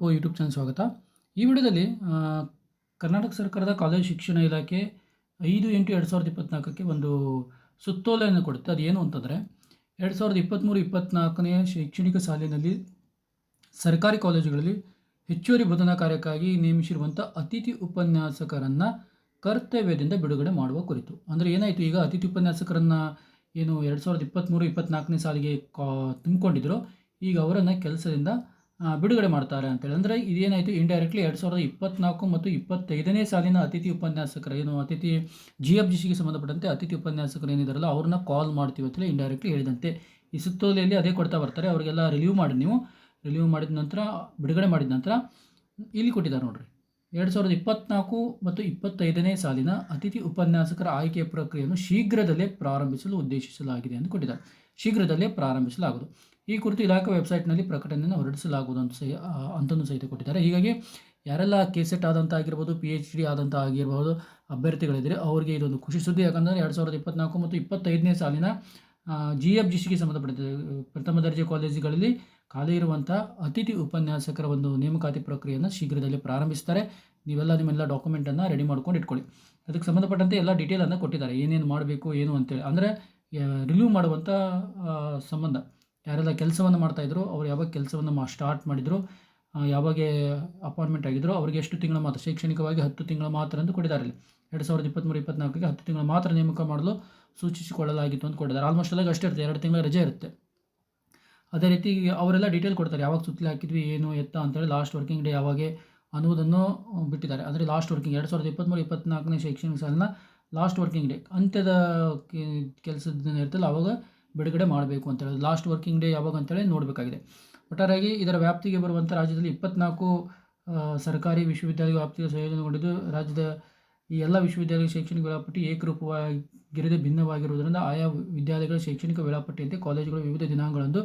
ಓ YouTube channel ಸ್ವಾಗತ. ಈ ವಿಡಿಯೋದಲ್ಲಿ ಕರ್ನಾಟಕ ಸರ್ಕಾರದ ಕಾಲೇಜು ಶಿಕ್ಷಣ ಇಲಾಖೆ ಐದು ಎಂಟು ಎರಡು ಸಾವಿರದ ಇಪ್ಪತ್ತ್ನಾಲ್ಕಕ್ಕೆ ಒಂದು ಸುತ್ತೋಲೆಯನ್ನು ಕೊಡುತ್ತೆ. ಅದು ಏನು ಅಂತಂದರೆ, ಎರಡು ಸಾವಿರದ ಇಪ್ಪತ್ತ್ಮೂರು ಇಪ್ಪತ್ತ್ನಾಲ್ಕನೇ ಶೈಕ್ಷಣಿಕ ಸಾಲಿನಲ್ಲಿ ಸರ್ಕಾರಿ ಕಾಲೇಜುಗಳಲ್ಲಿ ಹೆಚ್ಚುವರಿ ಬೋಧನಾ ಕಾರ್ಯಕ್ಕಾಗಿ ನೇಮಿಸಿರುವಂಥ ಅತಿಥಿ ಉಪನ್ಯಾಸಕರನ್ನು ಕರ್ತವ್ಯದಿಂದ ಬಿಡುಗಡೆ ಮಾಡುವ ಕುರಿತು. ಅಂದರೆ ಏನಾಯಿತು, ಈಗ ಅತಿಥಿ ಉಪನ್ಯಾಸಕರನ್ನು ಏನು ಎರಡು ಸಾವಿರದ ಇಪ್ಪತ್ತ್ಮೂರು ಇಪ್ಪತ್ತ್ನಾಲ್ಕನೇ ಸಾಲಿಗೆ ಕಾ, ತುಂಬಿಕೊಂಡಿದ್ರು, ಈಗ ಅವರನ್ನು ಕೆಲಸದಿಂದ ಬಿಡುಗಡೆ ಮಾಡ್ತಾರೆ ಅಂತೇಳಿ. ಅಂದರೆ ಇದೇನಾಯಿತು ಇಂಡೈರೆಕ್ಟ್ಲಿ ಎರಡು ಸಾವಿರದ ಇಪ್ಪತ್ನಾಲ್ಕು ಮತ್ತು ಇಪ್ಪತ್ತೈದನೇ ಸಾಲಿನ ಅತಿಥಿ ಉಪನ್ಯಾಸಕರ ಏನು, ಅತಿಥಿ ಜಿ ಎಫ್ ಜಿ ಸಿಗೆ ಸಂಬಂಧಪಟ್ಟಂತೆ ಅತಿಥಿ ಉಪನ್ಯಾಸಕರು ಏನಿದಾರಲ್ಲ, ಅವ್ರನ್ನ ಕಾಲ್ ಮಾಡ್ತೀವಿ ಅಂತೇಳಿ ಇಂಡೈರೆಕ್ಟ್ಲಿ ಹೇಳಿದಂತೆ. ಈ ಸುತ್ತೋಲೆಯಲ್ಲಿ ಅದೇ ಕೊಡ್ತಾ ಬರ್ತಾರೆ, ಅವರಿಗೆಲ್ಲ ರಿಲೀವ್ ಮಾಡಿ ನೀವು. ರಿಲೀವ್ ಮಾಡಿದ ನಂತರ, ಬಿಡುಗಡೆ ಮಾಡಿದ ನಂತರ ಇಲ್ಲಿ ಕೊಟ್ಟಿದ್ದಾರೆ ನೋಡಿರಿ. ಎರಡು ಸಾವಿರದ ಇಪ್ಪತ್ನಾಲ್ಕು ಮತ್ತು ಇಪ್ಪತ್ತೈದನೇ ಸಾಲಿನ ಅತಿಥಿ ಉಪನ್ಯಾಸಕರ ಆಯ್ಕೆ ಪ್ರಕ್ರಿಯೆಯನ್ನು ಶೀಘ್ರದಲ್ಲೇ ಪ್ರಾರಂಭಿಸಲು ಉದ್ದೇಶಿಸಲಾಗಿದೆ ಎಂದು ಕೊಟ್ಟಿದ್ದಾರೆ. ಶೀಘ್ರದಲ್ಲೇ ಪ್ರಾರಂಭಿಸಲಾಗುವುದು. ಈ ಕುರಿತು ಇಲಾಖೆ ವೆಬ್ಸೈಟ್ನಲ್ಲಿ ಪ್ರಕಟಣೆಯನ್ನು ಹೊರಡಿಸಲಾಗುವುದು ಅಂತ ಸಹ ಅಂತಲೂ ಸಹಿತ ಕೊಟ್ಟಿದ್ದಾರೆ. ಹೀಗಾಗಿ ಯಾರೆಲ್ಲ ಕೆ ಸೆಟ್ ಆದಂಥ ಆಗಿರ್ಬೋದು ಪಿ ಎಚ್ ಡಿ ಆದಂಥ ಆಗಿರ್ಬೋದು ಅಭ್ಯರ್ಥಿಗಳಿದ್ದರೆ ಅವರಿಗೆ ಇದೊಂದು ಖುಷಿ ಸುದ್ದಿ. ಯಾಕಂದರೆ ಎರಡು ಸಾವಿರದ ಇಪ್ಪತ್ನಾಲ್ಕು ಮತ್ತು ಇಪ್ಪತ್ತೈದನೇ ಸಾಲಿನ ಜಿ ಎಫ್ ಜಿ ಸಿಗೆ ಸಂಬಂಧಪಟ್ಟಿದೆ. ಪ್ರಥಮ ದರ್ಜೆ ಕಾಲೇಜುಗಳಲ್ಲಿ ಖಾಲಿ ಇರುವಂಥ ಅತಿಥಿ ಉಪನ್ಯಾಸಕರ ಒಂದು ನೇಮಕಾತಿ ಪ್ರಕ್ರಿಯೆಯನ್ನು ಶೀಘ್ರದಲ್ಲಿ ಪ್ರಾರಂಭಿಸ್ತಾರೆ. ನೀವೆಲ್ಲ ನಿಮ್ಮೆಲ್ಲ ಡಾಕ್ಯುಮೆಂಟನ್ನು ರೆಡಿ ಮಾಡ್ಕೊಂಡು ಇಟ್ಕೊಳ್ಳಿ. ಅದಕ್ಕೆ ಸಂಬಂಧಪಟ್ಟಂತೆ ಎಲ್ಲ ಡೀಟೇಲನ್ನು ಕೊಟ್ಟಿದ್ದಾರೆ. ಏನೇನು ಮಾಡಬೇಕು, ಏನು ಅಂತೇಳಿ. ಅಂದರೆ ರಿಲೀವ್ ಮಾಡುವಂಥ ಸಂಬಂಧ. ಯಾರೆಲ್ಲ ಕೆಲಸವನ್ನು ಮಾಡ್ತಾಯಿದ್ರು ಅವ್ರು ಯಾವಾಗ ಕೆಲಸವನ್ನು ಮಾ ಸ್ಟಾರ್ಟ್ ಮಾಡಿದ್ರು ಯಾವಾಗ ಅಪಾಯಿಂಟ್ಮೆಂಟ್ ಆಗಿದ್ರು ಅವ್ರಿಗೆ ಎಷ್ಟು ತಿಂಗಳ ಮಾತ್ರ, ಶೈಕ್ಷಣಿಕವಾಗಿ ಹತ್ತು ತಿಂಗಳ ಮಾತ್ರ ಅಂತ ಕೊಟ್ಟಿದ್ದಾರೆ ಇಲ್ಲಿ ಎರಡು ಸಾವಿರದ ಇಪ್ಪತ್ತ್ಮೂರು ಇಪ್ಪತ್ನಾಲ್ಕಕ್ಕೆ ಹತ್ತು ತಿಂಗಳ ಮಾತ್ರ ನೇಮಕ ಮಾಡಲು ಸೂಚಿಸಿಕೊಳ್ಳಲಾಗಿತ್ತು ಅಂತ ಕೊಟ್ಟಿದ್ದಾರೆ. ಆಲ್ಮೋಸ್ಟ್ ಎಲ್ಲ ಅಷ್ಟೇ ಇರುತ್ತೆ, ಎರಡು ತಿಂಗಳ ರಜೆ ಇರುತ್ತೆ. ಅದೇ ರೀತಿ ಅವರೆಲ್ಲ ಡೀಟೇಲ್ ಕೊಡ್ತಾರೆ, ಯಾವಾಗ ಸುತ್ತಲಿ ಹಾಕಿದ್ವಿ, ಏನು ಎತ್ತ ಅಂತೇಳಿ ಲಾಸ್ಟ್ ವರ್ಕಿಂಗ್ ಡೇ ಯಾವಾಗ ಅನ್ನೋದನ್ನು ಬಿಟ್ಟಿದ್ದಾರೆ. ಅಂದರೆ ಲಾಸ್ಟ್ ವರ್ಕಿಂಗ್ ಎರಡು ಸಾವಿರದ ಇಪ್ಪತ್ತ್ಮೂರು ಇಪ್ಪತ್ನಾಲ್ಕನೇ ಶೈಕ್ಷಣಿಕ ಸಾಲಿನ ಲಾಸ್ಟ್ ವರ್ಕಿಂಗ್ ಡೇ ಅಂತ್ಯದ ಕೆಲಸದ ಇರ್ತಲ್ಲ ಆವಾಗ ಬಿಡುಗಡೆ ಮಾಡಬೇಕು ಅಂತೇಳಿ ಲಾಸ್ಟ್ ವರ್ಕಿಂಗ್ ಡೇ ಯಾವಾಗ ಅಂತೇಳಿ ನೋಡಬೇಕಾಗಿದೆ. ಒಟ್ಟಾರೆಯಾಗಿ ಇದರ ವ್ಯಾಪ್ತಿಗೆ ಬರುವಂಥ ರಾಜ್ಯದಲ್ಲಿ ಇಪ್ಪತ್ನಾಲ್ಕು ಸರ್ಕಾರಿ ವಿಶ್ವವಿದ್ಯಾಲಯ ವ್ಯಾಪ್ತಿಗೆ ಸಂಯೋಜನೆಗೊಂಡಿದ್ದು, ರಾಜ್ಯದ ಈ ಎಲ್ಲ ವಿಶ್ವವಿದ್ಯಾಲಯ ಶೈಕ್ಷಣಿಕ ವೇಳಾಪಟ್ಟಿ ಏಕರೂಪವಾಗಿರದೆ ಭಿನ್ನವಾಗಿರುವುದರಿಂದ ಆಯಾ ವಿದ್ಯಾಲಯಗಳ ಶೈಕ್ಷಣಿಕ ವೇಳಾಪಟ್ಟಿಯಂತೆ ಕಾಲೇಜುಗಳು ವಿವಿಧ ದಿನಾಂಕಗಳಂದು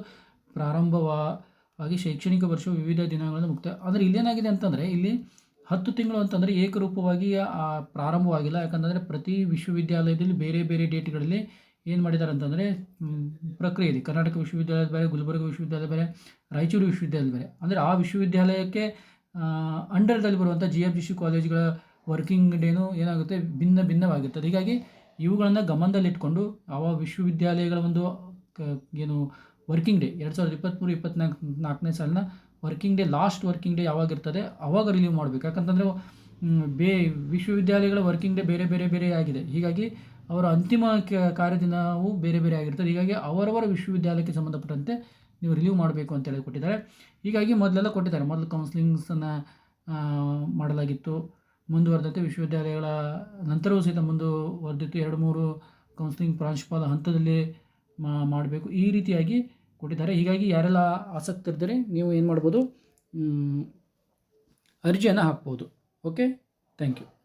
ಪ್ರಾರಂಭವಾಗಿ ಶೈಕ್ಷಣಿಕ ವರ್ಷ ವಿವಿಧ ದಿನಗಳನ್ನು ಮುಕ್ತ ಆದರೆ ಇಲ್ಲೇನಾಗಿದೆ ಅಂತಂದರೆ, ಇಲ್ಲಿ ಹತ್ತು ತಿಂಗಳು ಅಂತಂದರೆ ಏಕರೂಪವಾಗಿ ಪ್ರಾರಂಭವಾಗಿಲ್ಲ. ಯಾಕಂತಂದರೆ ಪ್ರತಿ ವಿಶ್ವವಿದ್ಯಾಲಯದಲ್ಲಿ ಬೇರೆ ಬೇರೆ ಡೇಟ್ಗಳಲ್ಲಿ ಏನು ಮಾಡಿದ್ದಾರೆ ಅಂತಂದರೆ ಇದೆ. ಕರ್ನಾಟಕ ವಿಶ್ವವಿದ್ಯಾಲಯದ ಬೇರೆ, ಗುಲ್ಬರ್ಗ ವಿಶ್ವವಿದ್ಯಾಲಯ ಬೇರೆ, ರಾಯಚೂರು ವಿಶ್ವವಿದ್ಯಾಲಯ ಬೇರೆ. ಅಂದರೆ ಆ ವಿಶ್ವವಿದ್ಯಾಲಯಕ್ಕೆ ಅಂಡರ್ದಲ್ಲಿ ಬರುವಂಥ ಜಿ ಎಫ್ ಜಿ ಸಿ ಕಾಲೇಜ್ಗಳ ವರ್ಕಿಂಗ್ ಡೇನು ಏನಾಗುತ್ತೆ? ಭಿನ್ನ ಭಿನ್ನವಾಗಿರ್ತದೆ ಹೀಗಾಗಿ ಇವುಗಳನ್ನು ಗಮನದಲ್ಲಿಟ್ಕೊಂಡು ಆ ವಿಶ್ವವಿದ್ಯಾಲಯಗಳ ಒಂದು ಏನು ವರ್ಕಿಂಗ್ ಡೇ ಎರಡು ಸಾವಿರದ ಇಪ್ಪತ್ತ್ಮೂರು ಇಪ್ಪತ್ನಾಲ್ಕು ನಾಲ್ಕನೇ ಸಾಲಿನ working day last working day ಯಾವಾಗಿರ್ತದೆ ಅವಾಗ ರಿಲೀವ್ ಮಾಡಬೇಕು. ಯಾಕಂತಂದರೆ ಬೇ, ವಿಶ್ವವಿದ್ಯಾಲಯಗಳ ವರ್ಕಿಂಗ್ ಡೇ ಬೇರೆ ಬೇರೆ ಬೇರೆ ಆಗಿದೆ. ಹೀಗಾಗಿ ಅವರ ಅಂತಿಮ ಕಾರ್ಯದಿನವು ಬೇರೆ ಬೇರೆ ಆಗಿರ್ತದೆ. ಹೀಗಾಗಿ ಅವರವರ ವಿಶ್ವವಿದ್ಯಾಲಯಕ್ಕೆ ಸಂಬಂಧಪಟ್ಟಂತೆ ನೀವು ರಿಲೀವ್ ಮಾಡಬೇಕು ಅಂತೇಳಿ ಕೊಟ್ಟಿದ್ದಾರೆ. ಹೀಗಾಗಿ ಮೊದಲೆಲ್ಲ ಕೊಟ್ಟಿದ್ದಾರೆ. ಮೊದಲು ಕೌನ್ಸಿಲಿಂಗ್ಸನ್ನು ಮಾಡಲಾಗಿತ್ತು. ಮುಂದುವರೆದಂತೆ ವಿಶ್ವವಿದ್ಯಾಲಯಗಳ ನಂತರವೂ ಸಹಿತ ಮುಂದುವರೆದಿತ್ತು. ಎರಡು ಮೂರು ಕೌನ್ಸಿಲಿಂಗ್ ಪ್ರಾಂಶುಪಾಲ ಹಂತದಲ್ಲಿ ಮಾಡಬೇಕು. ಈ ರೀತಿಯಾಗಿ ಕೊಟ್ಟಿದ್ದಾರೆ. ಹೀಗಾಗಿ ಯಾರೆಲ್ಲ ಆಸಕ್ತರಿದ್ದರೆ, ನೀವು ಏನು ಮಾಡ್ಬೋದು ಅರ್ಜಿಯನ್ನು ಹಾಕ್ಬೋದು. ಓಕೆ? Thank you.